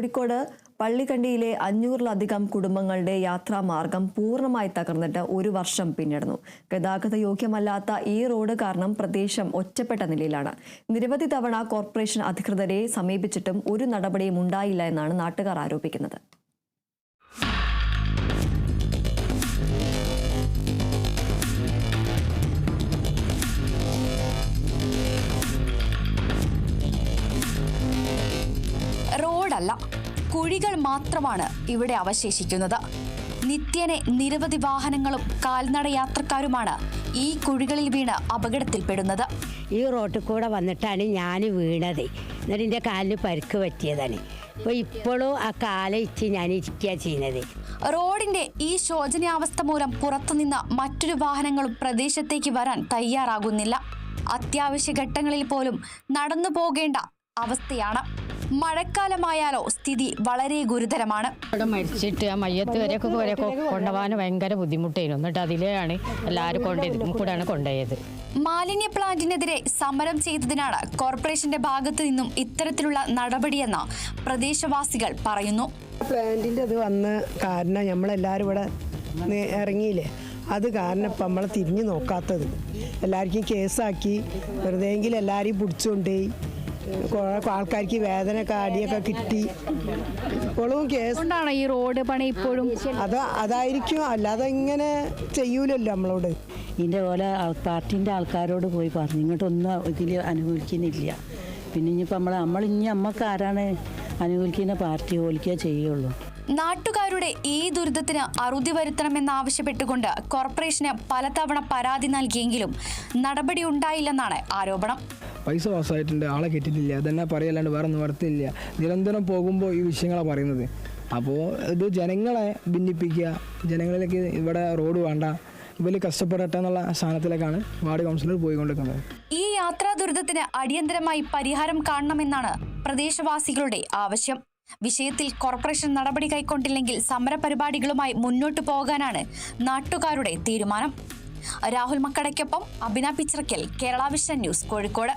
കോഴിക്കോട് പള്ളിക്കണ്ടിയിലെ അഞ്ഞൂറിലധികം കുടുംബങ്ങളുടെ യാത്രാമാർഗം പൂർണമായി തകർന്നിട്ട് ഒരു വർഷം പിന്നിടുന്നു. ഗതാഗത യോഗ്യമല്ലാത്ത ഈ റോഡ് കാരണം പ്രദേശം ഒറ്റപ്പെട്ട നിലയിലാണ്. നിരവധി തവണ കോർപ്പറേഷൻ അധികൃതരെ സമീപിച്ചിട്ടും ഒരു നടപടിയും ഉണ്ടായില്ല എന്നാണ് നാട്ടുകാർ ആരോപിക്കുന്നത്. റോഡല്ല. കുഴികൾ മാത്രമാണ് ഇവിടെ അവശേഷിക്കുന്നത്. നിത്യനെ നിരവധി വാഹനങ്ങളും കാൽനട യാത്രക്കാരുമാണ് ഈ കുഴികളിൽ വീണ് അപകടത്തിൽപ്പെടുന്നത്. ഈ റോട്ടിൽ കൂടെ വന്നിട്ടാണ് ഞാൻ വീണത്. എന്നിട്ട് എന്റെ കാലിന് പരുക്ക് പറ്റിയതാണ്. അപ്പോൾ ഇപ്പോഴും ആ കാലിച്ച് ഞാൻ ഇരിക്കുക ചെയ്യുന്നത് റോഡിന്റെ ഈ ശോചനീയാവസ്ഥ മൂലം പുറത്തുനിന്ന് മറ്റൊരു വാഹനങ്ങളും പ്രദേശത്തേക്ക് വരാൻ തയ്യാറാകുന്നില്ല. അത്യാവശ്യ ഘട്ടങ്ങളിൽ പോലും നടന്നു പോകേണ്ട അവസ്ഥയാണ്. മഴക്കാലമായാലോ സ്ഥിതി വളരെ ഗുരുതരമാണ്. ഇവിടെ മരിച്ചിട്ട് ആ മയ്യത്ത് വരെ വരെയൊക്കെ കൊണ്ടുപോകാൻ ഭയങ്കര ബുദ്ധിമുട്ടായിരുന്നു എന്നിട്ട് അതിലെയാണ് എല്ലാവരും കൊണ്ടുപോയത് കൂടെയാണ് കൊണ്ടുപോയത് മാലിന്യ പ്ലാന്റിനെതിരെ സമരം ചെയ്തതിനാണ് കോർപ്പറേഷന്റെ ഭാഗത്തു നിന്നും ഇത്തരത്തിലുള്ള നടപടിയെന്ന് പ്രദേശവാസികൾ പറയുന്നു. പ്ലാന്റിന്റെ അത് വന്ന കാരണം നമ്മളെല്ലാവരും ഇവിടെ ഇറങ്ങിയില്ലേ? അത് കാരണം ഇപ്പം നമ്മളെ തിരിഞ്ഞു നോക്കാത്തത്. എല്ലാവർക്കും കേസാക്കി വെറുതെയെങ്കിലും എല്ലാവരെയും പിടിച്ചുകൊണ്ടുപോയി. ആൾക്കാർക്ക് വേദന കാടിയൊക്കെ കിട്ടി. ഇപ്പോഴും കേസ് കൊണ്ടാണ് ഈ റോഡ് പണി ഇപ്പോഴും? അത് അതായിരിക്കും. അല്ലാതെ ഇങ്ങനെ ചെയ്യൂലല്ലോ നമ്മളോട്. ഇതിന്റെ പോലെ പാർട്ടിന്റെ പാർട്ടീന്റെ ആൾക്കാരോട് പോയി പറഞ്ഞു. ഇങ്ങോട്ടൊന്നും ഇതിൽ അനുകൂലിക്കുന്നില്ല. പിന്നെ ഇനിയിപ്പോൾ നമ്മൾ നമ്മൾ ഇനി നമ്മൾക്ക് ആരാണ് അനുകൂലിക്കുന്ന പാർട്ടി ഓലിക്കുക ചെയ്യുള്ളൂ. നാട്ടുകാരുടെ ഈ ദുരിതത്തിന് അറുതി വരുത്തണമെന്നാവശ്യപ്പെട്ടുകൊണ്ട് കോർപ്പറേഷന് പലതവണ പരാതി നൽകിയെങ്കിലും നടപടി ഉണ്ടായില്ലെന്നാണ് ആരോപണം. പൈസ പാസ്സായിട്ടുണ്ട് ആളെ കിട്ടിയിട്ടില്ല അതന്നെ പറയല്ലാണ്ട് വേറെ നിവർത്തിയില്ല നിരന്തരം പോകുമ്പോൾ ഈ വിഷയങ്ങളാണ് പറയുന്നത്. അപ്പോൾ ഇത് ജനങ്ങളെ ഭിന്നിപ്പിക്കുക ജനങ്ങളിലേക്ക് ഇവിടെ റോഡ് വേണ്ട ഇവർ കഷ്ടപ്പെടട്ടെ എന്നുള്ള സ്ഥാനത്തിലേക്കാണ് വാർഡ് കൗൺസിലർ പോയിക്കൊണ്ടിരിക്കുന്നത്. ഈ യാത്രാ ദുരിതത്തിന് അടിയന്തരമായി പരിഹാരം കാണണമെന്നാണ് പ്രദേശവാസികളുടെ ആവശ്യം. വിഷയത്തിൽ കോർപ്പറേഷൻ നടപടി കൈക്കൊണ്ടില്ലെങ്കിൽ സമരപരിപാടികളുമായി മുന്നോട്ടു പോകാനാണ് നാട്ടുകാരുടെ തീരുമാനം. രാഹുൽ മക്കടയ്ക്കൊപ്പം അഭിന പിച്ചറയ്ക്കൽ കേരള വിഷൻ ന്യൂസ് കോഴിക്കോട്.